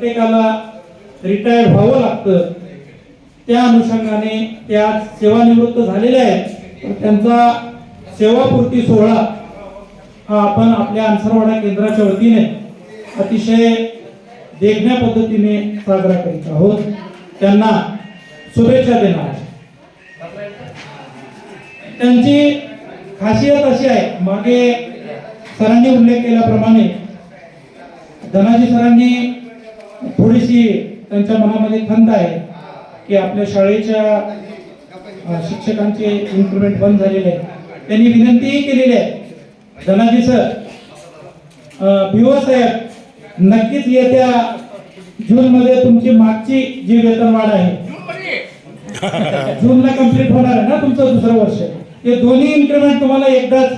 प्रत्येकाला रिटायर व्हावं लागतं. त्या अनुषंगाने त्या सेवानिवृत्त झालेल्या आहेत. तर त्यांचा सेवापूर्ती सोहळा हा आपण आपल्या अंसरवाडा केंद्राच्या वतीने अतिशय देखण्या पद्धतीने साजरा करीत आहोत. त्यांना शुभेच्छा देणार त्यांची खासियत अशी आहे मागे सरांनी उल्लेख केल्याप्रमाणे धनाजी सरांनी थोडीशी त्यांच्या मनामध्ये खंत आहे की आपल्या शाळेच्या शिक्षकांचे इन्क्रीमेंट बंद झालेले आहे त्यांनी विनंतीही केलेली आहे. धनाजी सर भिवो साहेब नक्कीच येत्या जून मध्ये तुमची मागची जी वेतनवाढ आहे जूनला कंप्लीट होणार आहे ना तुमचं दुसरं वर्ष? हे दोन्ही इन्क्रिमेंट तुम्हाला एकदाच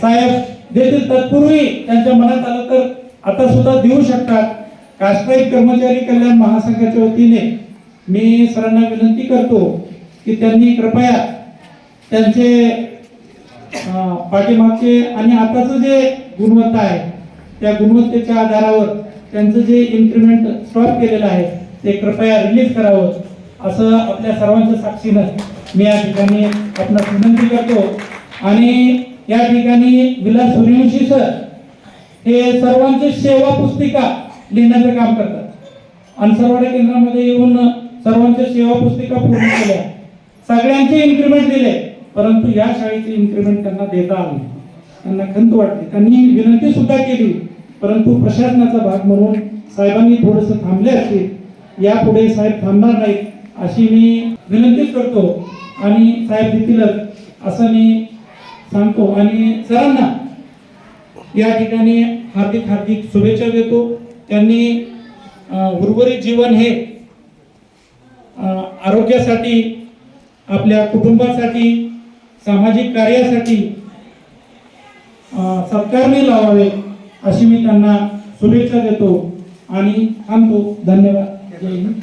साहेब देतील. तत्पूर्वी त्यांच्या मनात आलं तर आता सुद्धा देऊ शकतात. कास्ट्राईक कर्मचारी कल्याण महासंघाच्या वतीने मी सरांना विनंती करतो की त्यांनी कृपया त्यांचे पाठीमागचे आणि आताचं जे गुणवत्ता आहे त्या गुणवत्तेच्या आधारावर त्यांचं जे इन्क्रीमेंट स्टॉप केलेलं आहे ते कृपया रिलीज करावं असं आपल्या सर्वांच्या साक्षीनं मी या ठिकाणी आपणास विनंती करतो. आणि या ठिकाणी विलास सूर्यवंशी सर हे सर्वांची सेवा पुस्तिका लिहिण्याचं काम करतात. अनसरवाडा केंद्रामध्ये येऊन सर्वांच्या सेवा पुस्तिका पूर्ण केल्या. सगळ्यांचे इन्क्रीमेंट दिले. परंतु या शाळेचे इन्क्रीमेंट त्यांना देता आले त्यांना खंत वाटली त्यांनी विनंती सुद्धा केली. परंतु प्रशासनाचा भाग म्हणून साहेबांनी थोडस थांबले असतील यापुढे साहेब थांबणार नाहीत अशी मी विनंतीच करतो. आणि साहेब देतीलच असं मी सांगतो. आणि सरांना या ठिकाणी हार्दिक हार्दिक शुभेच्छा देतो. त्यांनी उर्वरित जीवन हे आरोग्यासाठी आपल्या कुटुंबासाठी सामाजिक कार्यासाठी सत्कारने लावावे अशी मी त्यांना शुभेच्छा देतो आणि थांबतो. धन्यवाद. जय हिंद.